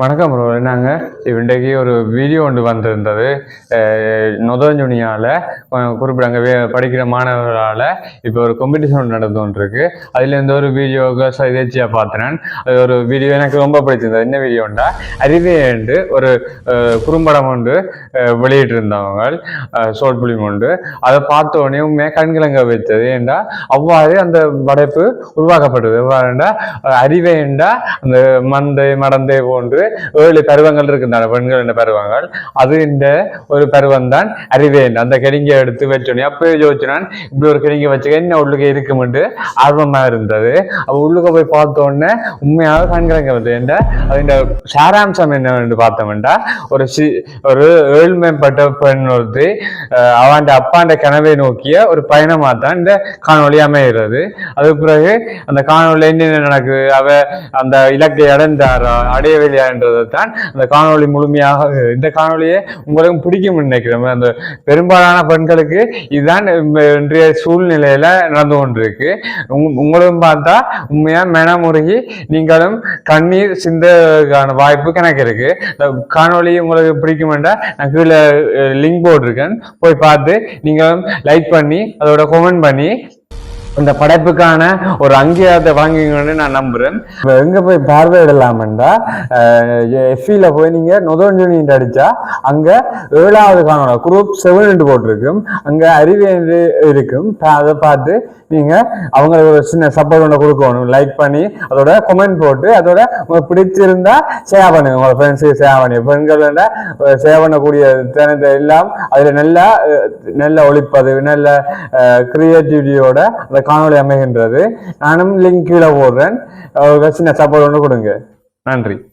வணக்கம் ப்ரோ நாங்கள் இன்றைக்கு ஒரு வீடியோ ஒன்று வந்திருந்தது. நொதஞ்சுனியால் குறிப்பிட்ட வே படிக்கிற மாணவர்களால் இப்போ ஒரு காம்படிஷன் நடந்து கொண்டிருக்கு அதுலேருந்து ஒரு வீடியோ எதேச்சியாக பார்த்தேன் அது ஒரு வீடியோ எனக்கு ரொம்ப பிடிச்சிருந்தது. என்ன வீடியோண்டா அறிவேண்டு ஒரு குறும்படம் ஒன்று வெளியிட்டிருந்தவங்க சோல் பிலிம் ஒன்று. அதை பார்த்தோடனே கண்கிழங்க வைத்தது. ஏண்டா? அவ்வாறு அந்த படைப்பு உருவாக்கப்பட்டது. எவ்வாறுண்டா அறிவேண்டா அந்த மந்தை மடந்தை போன்று ஏழு பருவங்கள் இருக்கின்றன. பெண்கள் என்ற பருவங்கள்? அது இந்த ஒரு பருவம் தான் அறிவேன். அந்த கிழங்க எடுத்து வச்சோன்னே அப்பவே யோசிச்சுனான் இப்படி ஒரு கிழங்க வச்சுக்க என்ன உள்ளுக்க இருக்குமென்று ஆர்வமா இருந்தது. அப்ப உள்ளுக்க போய் பார்த்த உடனே உண்மையாக கண்கிழங்க வந்து என்ற அதோட சாராம்சம் என்னவென்று பார்த்தோம்டா ஒரு சி ஒரு ஏழ்மைப்பட்ட பெண் ஒருத்தி அவன் அப்பாண்ட கனவை நோக்கிய ஒரு பயணமாக தான் இந்த காணொலி அமைகிறது. அதுக்கு பிறகு அந்த காணொலி என்னென்ன நடக்குது? அவ அந்த இலக்கை அடைந்தாரா? அடையவில்லையான்றதை தான் அந்த காணொளி முழுமையாக இந்த காணொலியை உங்களுக்கு பிடிக்கும்னு நினைக்கிறேன். அந்த பெரும்பாலான பெண்களுக்கு இதுதான் இன்றைய சூழ்நிலையில நடந்து கொண்டிருக்கு. உங்களும் பார்த்தா உண்மையா மனமுருகி நீங்களும் கண்ணீர் சிந்தக்கான வாய்ப்பு கணக்கு இருக்கு. இந்த காணொளி உங்களுக்கு பிடிக்குமெண்டா நான் கீழே லிங்க் போட்டிருக்கேன். போய் பார்த்து நீங்களும் லைக் பண்ணி அதோட கமெண்ட் பண்ணி இந்த படைப்புக்கான ஒரு அங்கீகாரத்தை வாங்குவீங்கன்னு நான் நம்புறேன். எங்க போய் பார்வையிடலாம்டா எஃபில போய் நீங்க நொதொன்ஜுனிட்டு அடிச்சா அங்க ஏழாவது காணோட குரூப் செவன் போட்டிருக்கும். அங்க அறிவு இருக்கும். அதை பார்த்து நீங்க அவங்களுக்கு ஒரு சின்ன சப்போர்ட் ஒன்று கொடுக்கணும். லைக் பண்ணி அதோட கொமெண்ட் போட்டு அதோட உங்களுக்கு பிடிச்சிருந்தா ஷேர் பண்ணுங்க. உங்க ஃப்ரெண்ட்ஸுக்கு ஷேர் பண்ணி. பெண்கள் ஷேர் பண்ணக்கூடிய திறனத்தை எல்லாம் அதுல நல்லா நல்ல ஒழிப்பது நல்ல கிரியேட்டிவிட்டியோட அந்த காணொளி அமைகின்றது. நானும் லிங்க் கீழே போடுறேன். சின்ன சப்போர்ட் ஒன்று கொடுங்க. நன்றி.